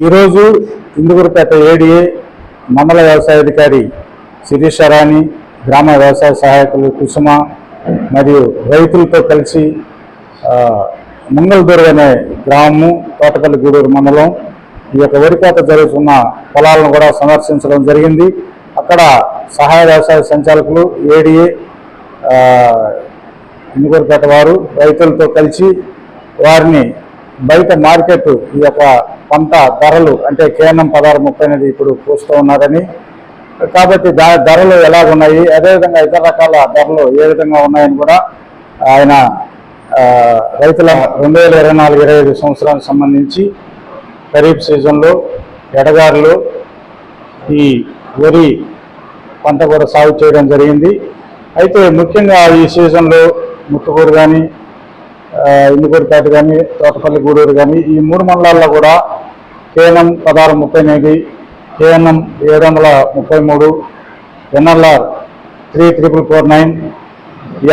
ఈరోజు ఇందుగురుపేట ఏడిఏ మండల వ్యవసాయ అధికారి శిరీష రాణి గ్రామ వ్యవసాయ సహాయకులు కుసుమ మరియు రైతులతో కలిసి ఆ, మంగళదూరు అనే గ్రామము తోటపల్లి గూడూరు మండలం ఈ యొక్క వరికోత జరుగుతున్న పొలాలను కూడా సందర్శించడం జరిగింది. అక్కడ సహాయ వ్యవసాయ సంచాలకులు ఏడిఏ ఇందుకూరుపేట వారు రైతులతో కలిసి వారిని బయట మార్కెట్ ఈ యొక్క పంట ధరలు అంటే కేఎన్ఎం పదహారు ముప్పై అనేది ఇప్పుడు పూస్తూ ఉన్నారని. కాబట్టి దా ధరలు ఎలాగున్నాయి అదేవిధంగా ఇతర రకాల ధరలు ఏ విధంగా ఉన్నాయని కూడా ఆయన రైతుల రెండు వేల ఇరవై నాలుగు ఇరవై ఐదు సంవత్సరానికి సంబంధించి ఖరీఫ్ సీజన్లో ఎడగారులు ఈ వరి పంట కూడా సాగు చేయడం జరిగింది. అయితే ముఖ్యంగా ఈ సీజన్లో ముట్టుకూరు కానీ ఇందుకూరుపేట కానీ తోటపల్లి గూడూరు కానీ ఈ మూడు మండలాల్లో కూడా కేఎన్ఎం పదహారు ముప్పై ఎనిమిది కేఎన్ఎం ఏడు వందల ముప్పై మూడు NLR three triple four nine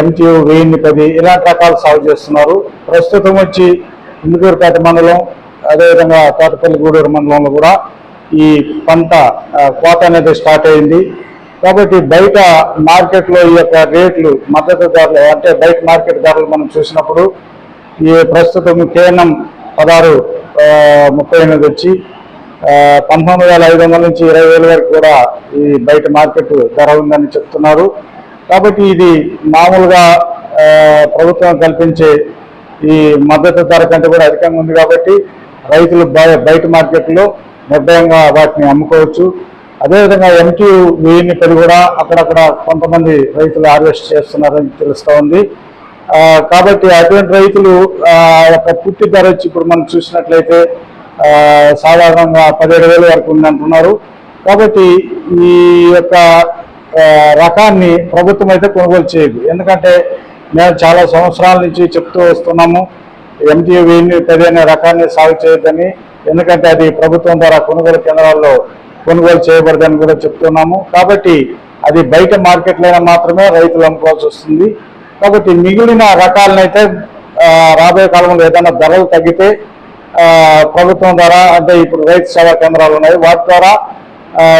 MTU వెయ్యి పది ఇలాంటి రకాలు సాగు చేస్తున్నారు. ప్రస్తుతం వచ్చి ఇందుకూరుపేట మండలం అదేవిధంగా తోటపల్లి గూడూరు మండలంలో కూడా ఈ పంట కోత అనేది స్టార్ట్ అయింది. కాబట్టి బయట మార్కెట్లో ఈ యొక్క రేట్లు మద్దతు ధరలు అంటే బయట మార్కెట్ ధరలు మనం చూసినప్పుడు ఈ ప్రస్తుతం కేఎన్ఎం పదహారు ముప్పై ఎనిమిది వచ్చి పంతొమ్మిది వేల ఐదు వందల నుంచి ఇరవై వేల వరకు కూడా ఈ బయట మార్కెట్ ధర ఉందని చెప్తున్నారు. కాబట్టి ఇది మామూలుగా ప్రభుత్వం కల్పించే ఈ మద్దతు ధర కంటే కూడా అధికంగా ఉంది కాబట్టి రైతులు బయ- బయట మార్కెట్లో నిర్భయంగా వాటిని అమ్ముకోవచ్చు. అదేవిధంగా ఎంక్యూ వెయ్యిన్ని పది కూడా అక్కడక్కడ కొంతమంది రైతులు హార్వెస్ట్ చేస్తున్నారని తెలుస్తూ ఉంది కాబట్టి అటువంటి రైతులు ఆ యొక్క పుట్టి ధర వచ్చి ఇప్పుడు మనం చూసినట్లయితే సాధారణంగా పదిహేడు వేల వరకు ఉందంటున్నారు. కాబట్టి ఈ యొక్క రకాన్ని ప్రభుత్వం అయితే కొనుగోలు చేయదు. ఎందుకంటే మేము చాలా సంవత్సరాల నుంచి చెప్తూ వస్తున్నాము ఎంటీఏ వెయ్యి పది అనే రకాన్ని సాగు చేయొద్దని. ఎందుకంటే అది ప్రభుత్వం ద్వారా కొనుగోలు కేంద్రాల్లో కొనుగోలు చేయబడదని కూడా చెప్తున్నాము. కాబట్టి అది బయట మార్కెట్లైనా మాత్రమే రైతులు అమ్ముకోవాల్సి వస్తుంది. కాబట్టి మిగిలిన రకాలనైతే రాబోయే కాలంలో ఏదైనా ధరలు తగ్గితే ప్రభుత్వం ద్వారా అంటే ఇప్పుడు రైతు సేవా కేంద్రాలు ఉన్నాయి వాటి ద్వారా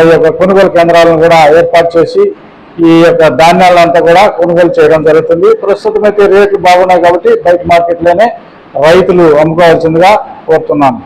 ఈ యొక్క కొనుగోలు కేంద్రాలను కూడా ఏర్పాటు చేసి ఈ యొక్క ధాన్యాలంతా కూడా కొనుగోలు చేయడం జరుగుతుంది. ప్రస్తుతం అయితే రేట్లు బాగున్నాయి కాబట్టి బయట మార్కెట్లోనే రైతులు అమ్ముకోవాల్సిందిగా కోరుతున్నాను.